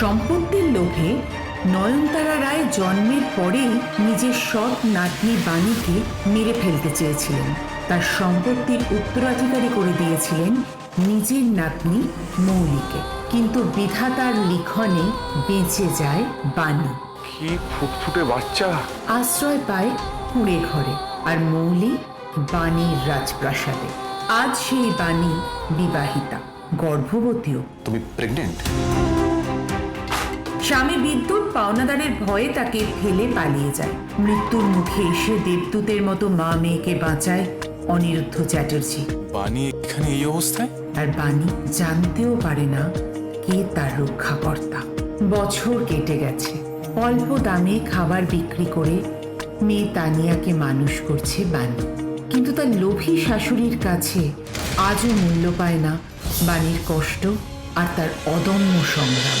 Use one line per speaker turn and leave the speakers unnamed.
সম্পত্তির লোভে নয়নতারা রায় জন্মের পরেই নিজের সৎ নাতনি বাণীকে মেরে ফেলতে চেয়েছিলেন। তার সম্পত্তির উত্তরাধিকারী করে দিয়েছিলেন নিজের নাতনি মৌলিকে। কিন্তু বিধাতার লিখনে বেঁচে যায় বাণী।
কি ফুটফুটে বাচ্চা।
আশ্রয় পায় কুঁড়ে ঘরে আর মৌলি বাণীর রাজপ্রাসাদে। আজ সেই বাণী বিবাহিতা গর্ভবতীও।
তুমি প্রেগনেন্ট
স্বামী বিদ্যুৎ পাওনাদারের ভয়ে তাকে ফেলে পালিয়ে যায়। মৃত্যুর মুখে এসে দেবদূতের মতো মা মেয়েকে বাঁচায় অনিরুদ্ধ চ্যাটার্জি।
বাণী এখানে এই অবস্থায়?
আর বাণী জানতেও পারে না কে তার রক্ষাকর্তা। বছর কেটে গেছে। অল্প দামে খাবার বিক্রি করে মেয়ে তানিয়াকে মানুষ করছে বাণী। কিন্তু তার লোভী শাশুড়ির কাছে আজও মূল্য পায় না বাণীর কষ্ট আর তার অদম্য সংগ্রাম।